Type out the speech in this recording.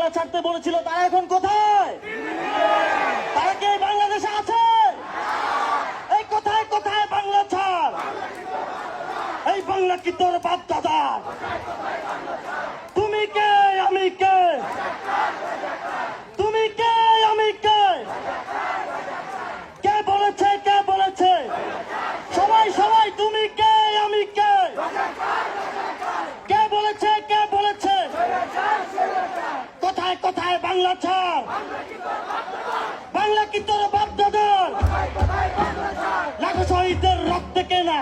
বাংলা ছাড়তে বলেছিল তারা এখন কোথায়? তারা কে বাংলাদেশে আছে? এই কোথায় কোথায় বাংলা ছাড়? এই বাংলা কি তোর বাপ দাদা তুমি কে, আমি কে? তুমি কে, আমি কে? কে বলেছে কে বলেছে? সবাই সবাই, তুমি কে? কোথায় বাংলা কি তোর বাপ দাদার লাখো শহীদদের রক্ত কেনা।